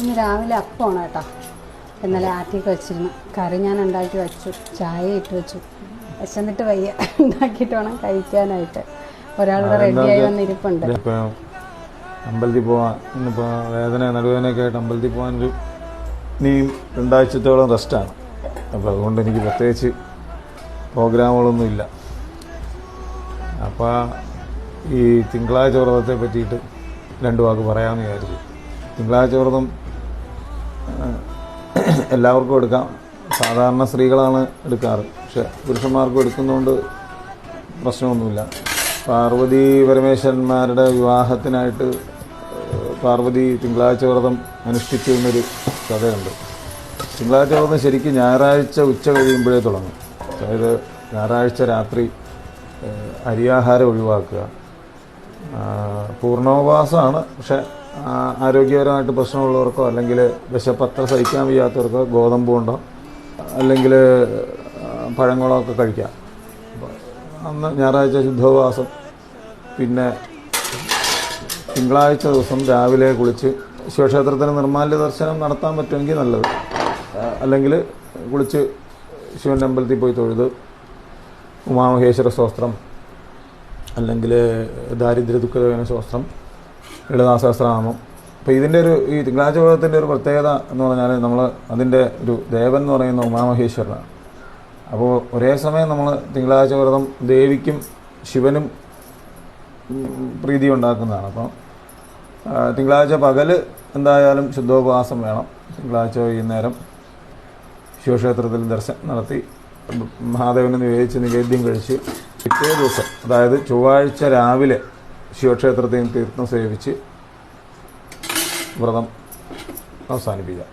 ഇന്ന് രാവിലെ അപ്പമാണ് കേട്ടോ. ഇന്നലെ ആറ്റിയൊക്കെ വെച്ചിരുന്നു. കറി ഞാൻ ഉണ്ടാക്കി വെച്ചു. ചായ ഇട്ട് വെച്ചു. വിശന്നിട്ട് വയ്യ. ഉണ്ടാക്കിയിട്ട് വേണം കഴിക്കാനായിട്ട്. ഒരാളുടെ റെഡിയായി വന്നിരിപ്പുണ്ട്. അമ്പലത്തിൽ പോവാൻ ഇന്നിപ്പോൾ വേദന നടുവേദനയൊക്കെ ആയിട്ട് അമ്പലത്തിൽ പോകാനൊരു ഇനിയും രണ്ടാഴ്ചത്തോളം റെസ്റ്റാണ് അപ്പോൾ അതുകൊണ്ട് എനിക്ക് പ്രത്യേകിച്ച് പ്രോഗ്രാമുകളൊന്നും ഇല്ല. അപ്പോൾ ഈ തിങ്കളാഴ്ച വ്രതത്തെ പറ്റിയിട്ട് രണ്ട് വാക്ക് പറയാമെന്ന് വിചാരിച്ചു. തിങ്കളാഴ്ച വ്രതം എല്ലാവർക്കും എടുക്കാം. സാധാരണ സ്ത്രീകളാണ് എടുക്കാറ്. പക്ഷെ പുരുഷന്മാർക്കും എടുക്കുന്നതുകൊണ്ട് പ്രശ്നമൊന്നുമില്ല. പാർവതി പരമേശ്വരന്മാരുടെ വിവാഹത്തിനായിട്ട് പാർവതി തിങ്കളാഴ്ച വ്രതം അനുഷ്ഠിച്ചു എന്നൊരു കഥയുണ്ട്. തിങ്കളാഴ്ച വ്രതം ശരിക്കും ഞായറാഴ്ച ഉച്ച കഴിയുമ്പോഴേ തുടങ്ങും. അതായത് ഞായറാഴ്ച രാത്രി അരിയാഹാരം ഒഴിവാക്കുക. പൂർണോപവാസമാണ് പക്ഷെ ആരോഗ്യപരമായിട്ട് പ്രശ്നമുള്ളവർക്കോ അല്ലെങ്കിൽ വിശപ്പത്ര സഹിക്കാൻ വയ്യാത്തവർക്കോ ഗോതമ്പ് കൊണ്ടോ അല്ലെങ്കിൽ പഴങ്ങളോ ഒക്കെ കഴിക്കാം. അന്ന് ഞായറാഴ്ച ശുദ്ധോപവാസം പിന്നെ തിങ്കളാഴ്ച ദിവസം രാവിലെ കുളിച്ച് ശിവക്ഷേത്രത്തിന് നിർമ്മാല്യ ദർശനം നടത്താൻ പറ്റുമെങ്കിൽ നല്ലത്. അല്ലെങ്കിൽ കുളിച്ച് ശിവന്റെ അമ്പലത്തിൽ പോയി തൊഴുത് ഉമാമഹേശ്വര സ്തോത്രം അല്ലെങ്കിൽ ദാരിദ്ര്യ ദുഃഖ ശോസ്ത്രം ലളിതാസഹസ്രനാമം അപ്പോൾ ഇതിന്റെ ഒരു ഈ തിങ്കളാഴ്ച വ്രതത്തിന്റെ ഒരു പ്രത്യേകത എന്ന് പറഞ്ഞാൽ നമ്മൾ അതിന്റെ ഒരു ദേവൻ എന്ന് പറയുന്ന ഉമാമഹേശ്വരനാണ്. അപ്പോൾ ഒരേ സമയം നമ്മൾ തിങ്കളാഴ്ച വ്രതം ദേവിക്കും ശിവനും പ്രീതി ഉണ്ടാക്കുന്നതാണ്. അപ്പം തിങ്കളാഴ്ച പകൽ എന്തായാലും ശുദ്ധോപവാസം വേണം. തിങ്കളാഴ്ച വൈകുന്നേരം ശിവക്ഷേത്രത്തിൽ ദർശനം നടത്തി മഹാദേവനെ നിവേദിച്ച് നിവേദ്യം കഴിച്ച് പിറ്റേ ദിവസം അതായത് ചൊവ്വാഴ്ച രാവിലെ ശിവക്ഷേത്രത്തിൽ തീർത്ഥം സേവിച്ച് വ്രതം അവസാനിപ്പിക്കാം.